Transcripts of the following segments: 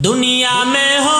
دنیا میں ہو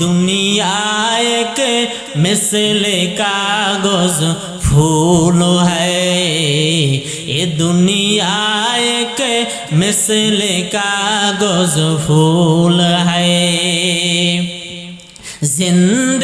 دنیا ایک مثل کاغذ پھول ہے۔ یہ دنیا ایک مثل کاغذ پھول ہے۔ زندگی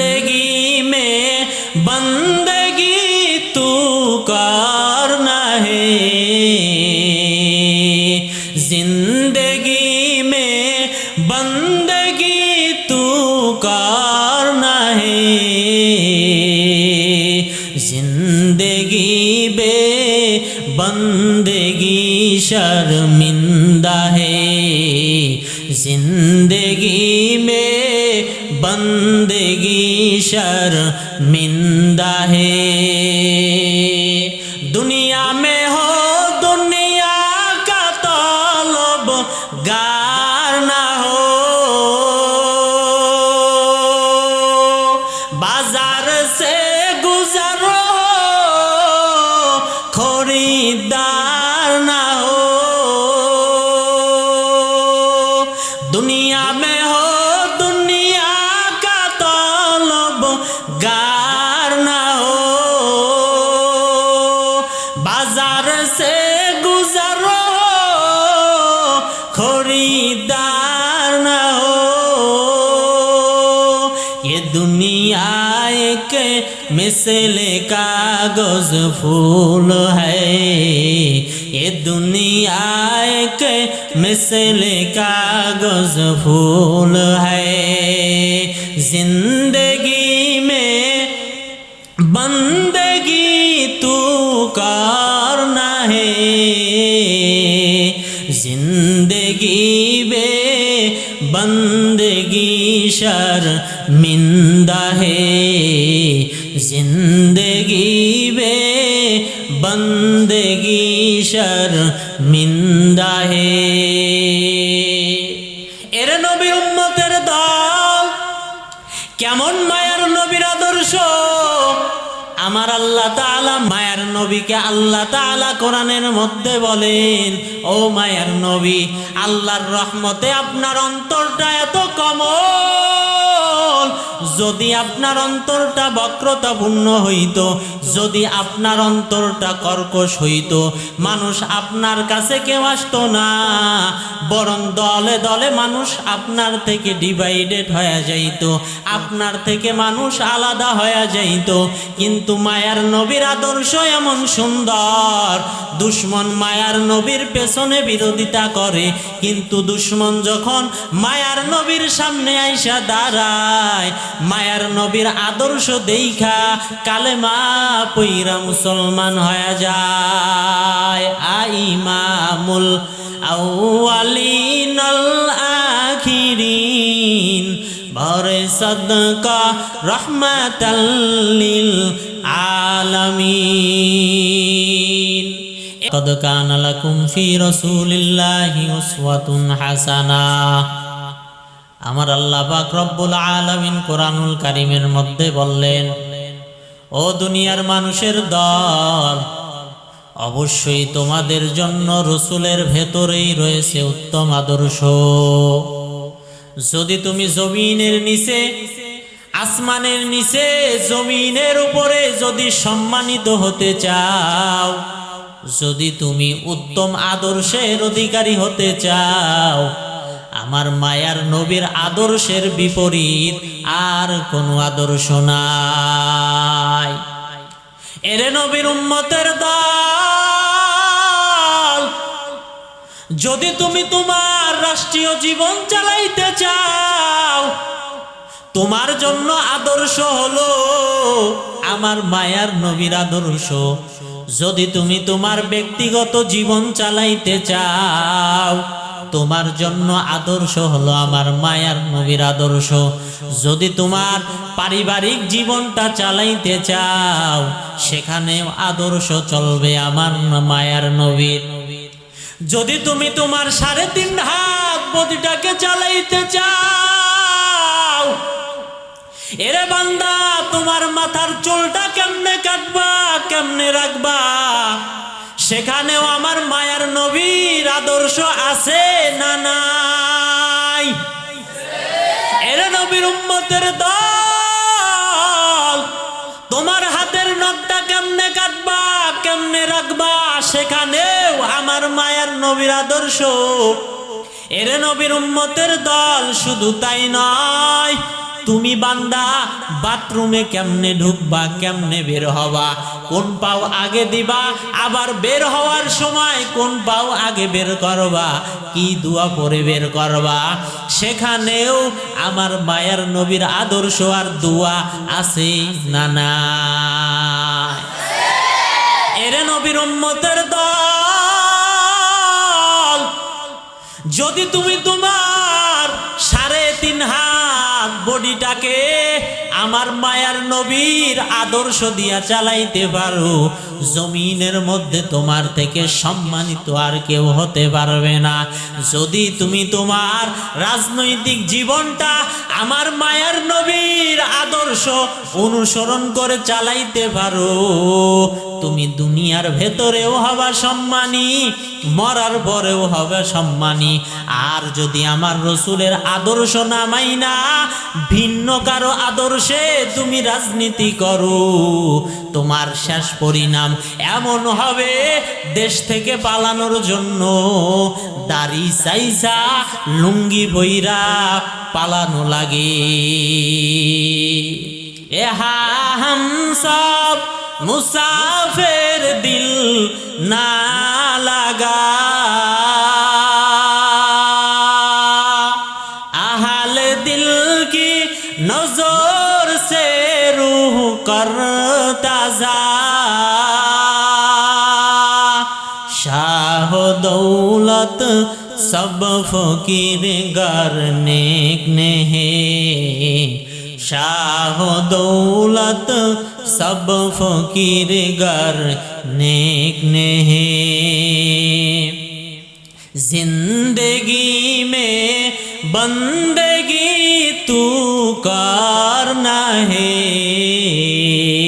जिंदगी बे बंदगी शर्मिंदा है जिंदगी में बंदगी शर्मिंदा है مثل کاغذ پھول ہے۔ یہ دنیا ایک مثل کاغذ پھول ہے۔ زندگی میں بندگی تو کرنا ہے۔ زندگی بے بندگی شرمندہ ہے۔ जिंदगी बे बंदगी शर्मिंदा है এর নবীর উম্মতের দল কেমন মায়ার নবীর আদর্শ আমার আল্লাহ তাআলা মায়ার নবীকে আল্লাহ তাআলা কোরআনের মধ্যে বলেন ও মায়ার নবী আল্লাহর রহমতে আপনার অন্তরটা এত কমল যদি আপনার অন্তরটা বক্রতাপূর্ণ হইত, যদি আপনার অন্তরটা কর্কশ হইত, মানুষ আপনার কাছে কেউ আসতো না, বরং দলে দলে মানুষ আপনার থেকে ডিভাইডেড হয়ে যাইত, আপনার থেকে মানুষ আলাদা হয়ে যাইত। কিন্তু মায়ার নবীর আদর্শ এমন সুন্দর, দুশ্মন মায়ার নবীর পেছনে বিরোধিতা করে, কিন্তু দুশ্মন যখন মায়ার নবীর সামনে আইসা দাঁড়ায় মায়ার নবীর আদর্শ দেইখা কালেমা পইরা মুসলমান হয়ে যায় আইমামুল আউয়ালিনাল আখিরিন ভরে সদকা রহমাতাল্লিল আলামিন قد كان لكم في رسول الله أسوة حسنة আমার আল্লাহ পাক রব্বুল আলামিন কোরআনুল কারিমের মধ্যে বললেন, ও দুনিয়ার মানুষের দল, অবশ্যই তোমাদের জন্য রসুলের ভেতরেই রয়েছে উত্তম আদর্শ। যদি তুমি জমিনের নিচে, আসমানের নিচে, জমিনের উপরে যদি সম্মানিত হতে চাও, যদি তুমি উত্তম আদর্শের অধিকারী হতে চাও আমার মায়ার নবীর আদর্শের বিপরীত আর কোনো আদর্শ নাই। এরে নবীর উম্মতের দল, যদি তুমি তোমার রাষ্ট্রীয় জীবন চালাইতে চাও, তোমার জন্য আদর্শ হলো আমার মায়ার নবীর আদর্শ। যদি তুমি তোমার ব্যক্তিগত জীবন চালাইতে চাও তোমার জন্য আদর্শ হলো আমার মায়ার নবীর আদর্শ। যদি তোমার পারিবারিক জীবনটা চালাইতে চাও সেখানে আদর্শ চলবে আমার মায়ার নবীর। যদি তুমি তোমার সাড়ে তিন হাত বডিটাকে চালাইতে চাও, এরে বান্দা, তোমার মাথার চুলটা কেমনে কাটবা, কেমনে রাখবা? সেখানেও আমার নবীর আদর্শ আছে না নাই? এরে নবীর উম্মতের দল, তোমার হাতের নখটা কেমনে কাটবা, কেমনে রাখবা, সেখানেও আমার মায়ের নবীর আদর্শ। এরে নবীর উম্মতের দল শুধু তাই নয় তুমি বান্দা, বাথরুমে কেমনে ঢুকবা, কেমনে বের হবা? কোন পাও আগে দিবা, আবার বের হওয়ার সময় কোন পাও আগে বের করবা? কি দোয়া পরে বের করবা? সেখানেও আমার মায়ের নবীর আদর্শ আর দোয়া আছে না না এরে নবীর উম্মতের দল, যদি তুমি তোমার সাড়ে তিন হাত বডিটাকে আমার মায়ার নবীর আদর্শ দিয়া চালাইতে পারো। জমিনের মধ্যে তোমার থেকে সম্মানিত আর কেউ হতে পারবে না। যদি তুমি তোমার রাজনৈতিক জীবনটা আমার মায়ার নবীর আদর্শ অনুসরণ করে চালাইতে পারো তুমি দুনিয়ার ভেতরেও হবা সম্মানী, মরার পরেও হবে সম্মানী। আর যদি আমার রসুলের আদর্শ না ভিন্ন কারও আদর্শে তুমি রাজনীতি করো। তোমার শেষ পরিণাম এমন হবে দেশ থেকে পালানোর জন্য। দাড়ি চাইসা লুঙ্গি বইরা পালানো লাগে। এহা হাম সব مسافر دل نہ لگا۔ اہل دل کی نظور سے روح کر تازہ شاہ دولت سب فقیر گر نیک نہیں۔ شاہ دولت سب فقیر گر نیک نہیں۔ زندگی میں بندگی تو کار نہ ہے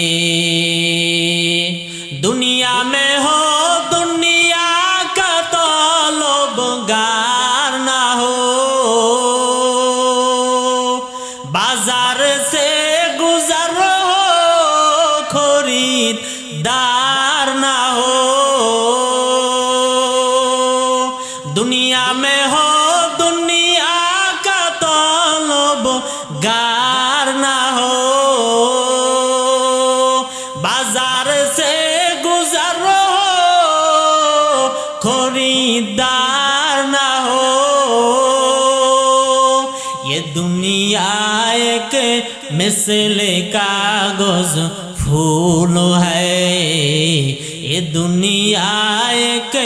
یہ دنیا ایک مثل کا گز پھول ہے۔ یہ دنیا ایک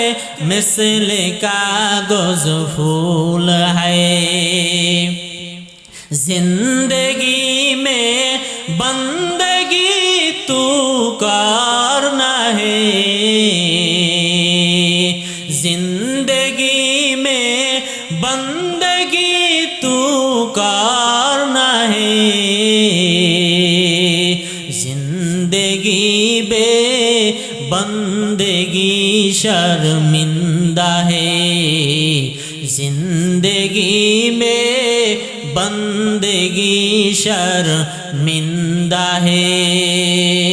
مثل کا گز پھول ہے۔ زندگی जिंदगी बे बंदगी शर्मिंदा है जिंदगी में बंदगी शर्मिंदा है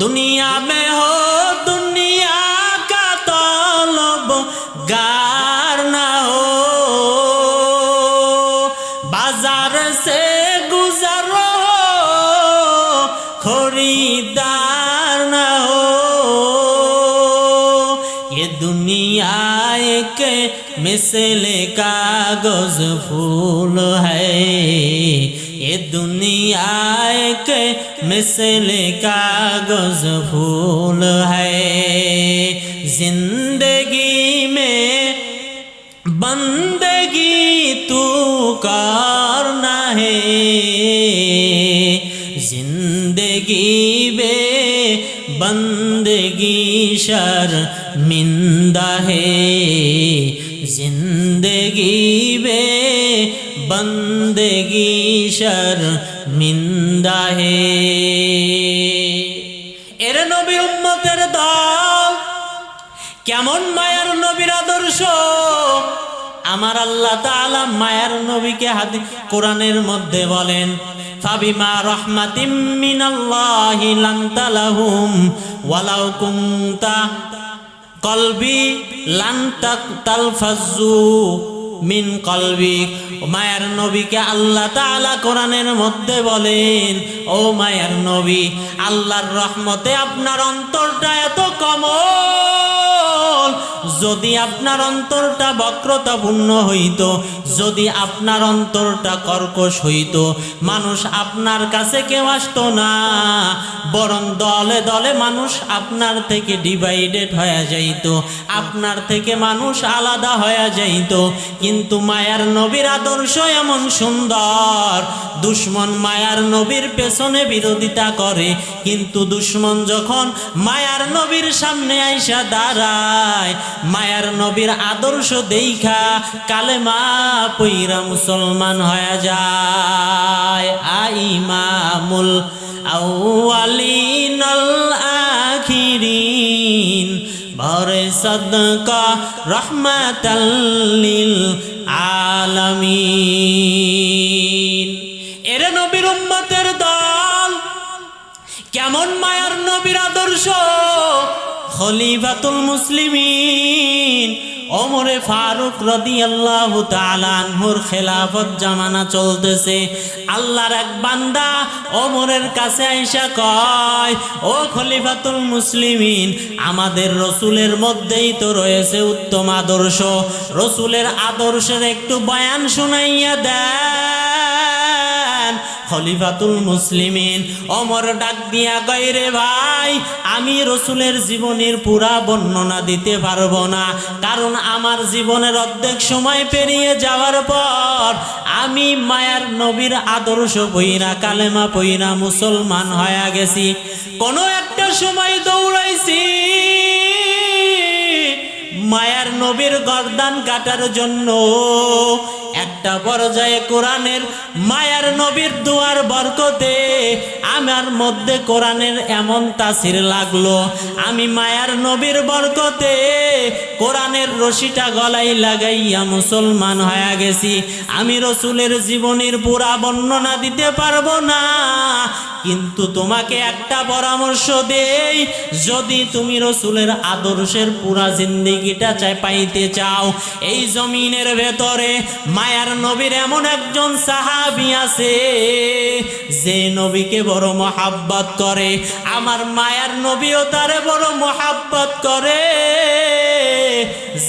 दुनिया में हो दुनिया का तलब गार ना हो बाजार से गुजरो खरीदार ना हो ये दुनिया एक मिसल कागज फूल है मिसल कागज फूल है जिंदगी में बंदगी तू करना है जिंदगी बे बंदगी शर्मिंदा है जिंदगी बे बंदगी শর্মিন্দা হে এর নবী উম্মতের দল, কেমন মায়ার নবীর আদর্শ? আমার আল্লাহ তাআলা মায়ার নবীকে হাত কোরআনের মধ্যে বলেন, ফাবিমা রহমাতিম মিনাল্লাহি লানতা লাহুম ওয়ালাউ কুনতা কলবি লান তালফাজু মিন কলবিক মায়ার নবীকে আল্লাহ তালা কোরআনের মধ্যে বলেন, ও মায়ার নবী, আল্লাহর রহমতে আপনার অন্তরটা এত কমল। যদি আপনার অন্তরটা বক্রতাপূর্ণ হইত, যদি আপনার অন্তরটা কর্কশ হইত, মানুষ আপনার কাছে কেউ আসতো না। বরং দলে দলে মানুষ আপনার থেকে ডিভাইডেড হয়ে যাইত, আপনার থেকে মানুষ আলাদা হয়ে যাইত। কিন্তু মায়ার নবীর আদর্শ এমন সুন্দর। দুশ্মন মায়ার নবীর পেছনে বিরোধিতা করে, কিন্তু দুশ্মন যখন মায়ার নবীর সামনে আইসা দাঁড়ায় মায়ার নবীর আদর্শ দেইখা কালেমা পইরা মুসলমান হয়ে যায়। আউয়ালিন আল আখিরিন, ভরে সদকা রহমাতাল্লিল আলামিন। এর নবীর উম্মতের দল, কেমন মায়ার নবীর আদর্শ? খলিফাতুল মুসলিমিন। ওমরে ফারুক রাদিয়াল্লাহু তাআলা আনহুর খেলাফত জামানা চলতেছে। আল্লাহর এক বান্দা ওমরের কাছে আইসা কয়, ও খলিফাতুল মুসলিমিন, আমাদের রসুলের মধ্যেই তো রয়েছে উত্তম আদর্শ। রসুলের আদর্শের একটু বয়ান শুনাইয়া দেন খলিফাতুল মুসলিমিন। অমর ডাক দিয়া গয়রে ভাই, আমি রসুলের জীবনের পুরা বর্ণনা দিতে পারব না। কারণ আমার জীবনের অর্ধেক সময় পেরিয়ে যাওয়ার পর আমি মায়ার নবীর আদর্শ বইরা কালেমা পইরা মুসলমান হয়ে গেছি। কোনো একটা সময় দৌড়াইছি। মায়ার নবীর গর্দান কাটার জন্য একটা পর্যায়ে কোরআনের মায়ার নবীর দুয়ার বরকতে আমার মধ্যে কোরআনের এমন তাসির লাগল। আমি মায়ার নবীর বরকতে কোরআনের রশিটা গলাই লাগাইয়া মুসলমান হয়ে গেছি। আমি রসুলের জীবনের পুরা বর্ণনা দিতে পারব না। কিন্তু তোমাকে একটা পরামর্শ দেই, যদি তুমি রসুলের আদর্শের পুরা জিন্দিগিটা চাই পাইতে চাও, এই জমিনের ভেতরে মায়ার নবীর এমন একজন সাহাবি আছে, যে নবীকে বড় মহাব্বত করে, আমার মায়ার নবীও তারে বড় মহাব্বত করে।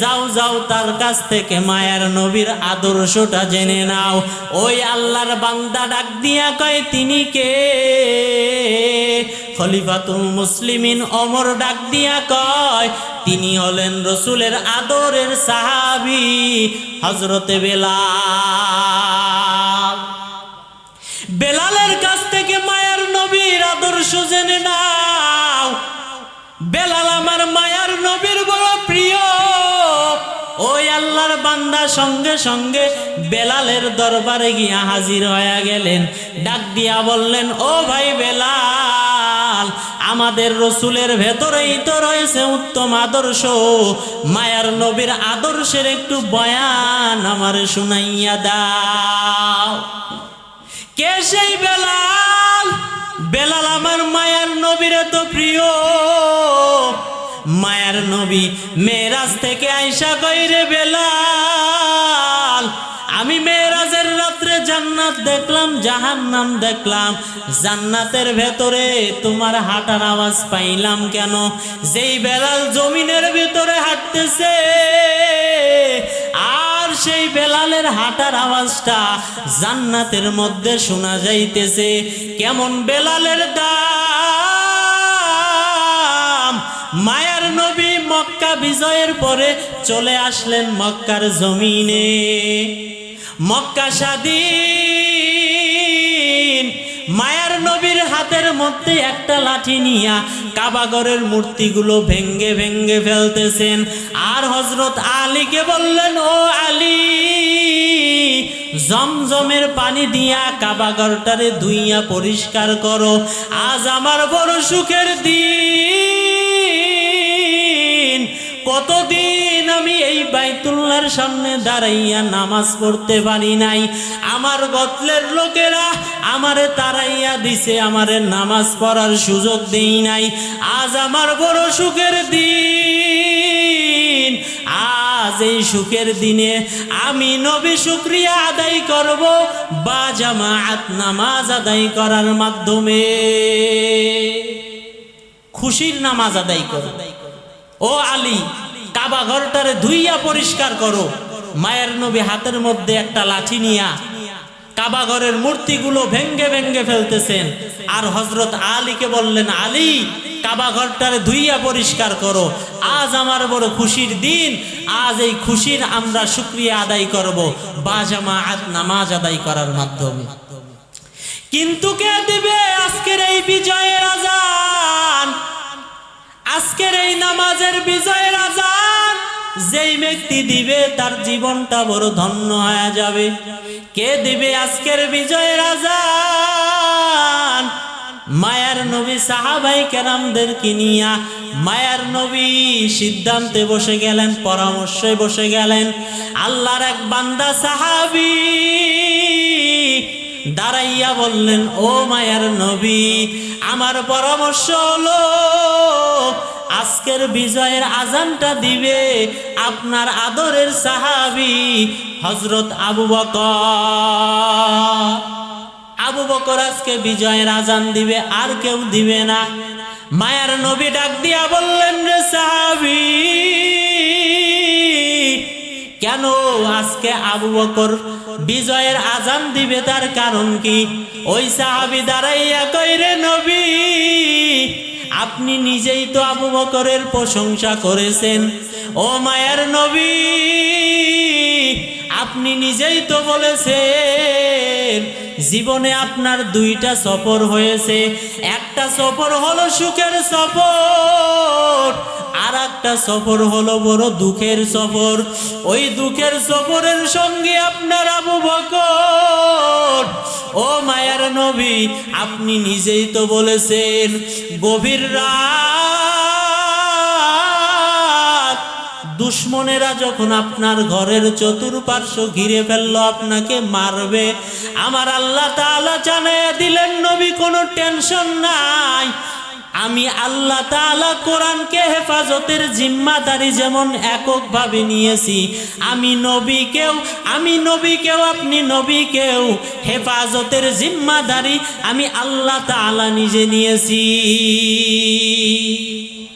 যাও যাও তার কাছ থেকে মায়ার নবীর আদর্শটা জেনে নাও। ওই আল্লাহর বান্দা ডাক দিয়া কয়, তিনি কে? খলিফাতুল মুসলিমিন অমর ডাক দিয়া কয়, তিনি হলেন রসুলের আদরের সাহাবি হজরতে বেলাল। বেলালের কাছ থেকে মায়ার নবীর আদর্শ জেনে নাও। বেলাল আমার মায়ার নবীর বড় প্রিয়। ওই আল্লাহর বান্দা সঙ্গে সঙ্গে বেলালের দরবারে গিয়া হাজির হয়ে গেলেন। ডাক দিয়া বললেন, ও ভাই বেলাল আমাদের রসুলের ভেতরেই তো রয়েছে উত্তম আদর্শ। মায়ার নবীর আদর্শের একটু বয়ান আমার শুনাইয়া দাও। কে সেই বেলাল? বেলাল আমার মায়ার নবীর তো প্রিয়। মায়ার নবী মেরাজ থেকে আইসা কইরে বেলাল। আমি রাত্রে দেখলাম, জাহান্নাম দেখলাম। জান্নাতের ভেতরে তোমার হাঁটার আওয়াজ পাইলাম কেন? যেই বেলাল জমিনের ভিতরে হাঁটতেছে, আর সেই বেলালের হাঁটার আওয়াজটা জান্নাতের মধ্যে শোনা যাইতেছে। কেমন বেলালের দাম? মায়ার নবী মক্কা বিজয়ের পরে চলে আসলেন মক্কার জমিনে। মক্কা স্বাধীন মায়ার নবীর হাতের মধ্যে একটা লাঠি নিয়া কাবাগরের মূর্তিগুলো ভেঙ্গে ভেঙ্গে ফেলতেছেন। আর হজরত আলীকে বললেন, ও আলী, জমজমের পানি দিয়া কাবাগরটারে ধুইয়া পরিষ্কার করো। আজ আমার বড় সুখের দিন। কতদিন বাইতুল্লার সামনে দাঁড়াইয়া নামাজ পড়তে পারি নাই। আমার গতলের লোকেরা আমারে তারাইয়া দিছে, আমারে নামাজ পড়ার সুযোগ দেই নাই। আজ আমার বড় সুখের দিন। আজ এই সুখের দিনে আমি নবী শুক্রিয়া আদায় করব বা জামাত নামাজ আদায় করার মাধ্যমে। খুশির নামাজ আদায় করো ও আলী কাবা ঘরটারে ধুইয়া পরিষ্কার করো। মায়ের নবী হাতের মধ্যে একটা লাঠি নিয়া কাবা ঘরের মূর্তিগুলো ভেঙ্গে ভেঙ্গে ফেলতেছেন। আর হজরত আলীকে বললেন, আলী, কাবা ঘরটারে ধুইয়া পরিষ্কার করো। আজ আমার বড় খুশির দিন, আজ এই খুশির আমরা শুক্রিয়া আদায় করব বাজামা নামাজ আদায় করার মাধ্যমে। কিন্তু কে দিবে আজকের এই বিজয়ের আজান? আজকের এই নামাজের বিজয়ের আজান, যেই ব্যক্তি দিবে তার জীবনটা বড় ধন্য হয়ে যাবে। কে দিবে আজকের বিজয়ের আজান? মায়ার নবী সাহাবাই কেরামদের কিনিয়া মায়ার নবী সিদ্ধান্তে বসে গেলেন, পরামর্শে বসে গেলেন। আল্লাহর এক বান্দা সাহাবি দাঁড়াইয়া বললেন, ও মায়ার নবী আমার পরামর্শ হলো, আজকের বিজয়ের আজানটা দিবে আপনার আদরের সাহাবি হজরত আবু বকর। আবু বকর আজকে বিজয়ের আজান দিবে, আর কেউ দিবে না। মায়ার নবী ডাক দিয়া বললেন, রে সাহাবি, কেন আজকে আবু বকর বিজয়ের আজান দিবে তার কারণ কি? ওই সাহাবি দাঁড়াইয়া কইরে, নবী, আপনি নিজেই তো আবু বকরের প্রশংসা করেছেন। ও মায়ার নবী, আপনি নিজেই তো বলেছেন, জীবনে আপনার দুইটা সফর হয়েছে। একটা সফর হলো সুখের সফর আর একটা সফর হলো বড় দুঃখের সফর। ওই দুঃখের সফরের সঙ্গে আপনার আবু বকর। ও মায়ার নবী, আপনি নিজেই তো বলেছেন, গভীর রাত। দুশ্মনেরা যখন আপনার ঘরের চতুর্পার্শ্ব ঘিরে ফেলল, আপনাকে মারবে। আমার আল্লাহ তাআলা জানাইয়া দিলেন, নবী, কোনো টেনশন নাই। আমি আল্লাহ তালা কোরআনকে হেফাজতের জিম্মাদারি যেমন এককভাবে নিয়েছি, আমি নবী নবীকেও, আমি নবী নবীকেও, আপনি নবী নবীকেও হেফাজতের জিম্মাদারি আমি আল্লাহ তালা নিজে নিয়েছি।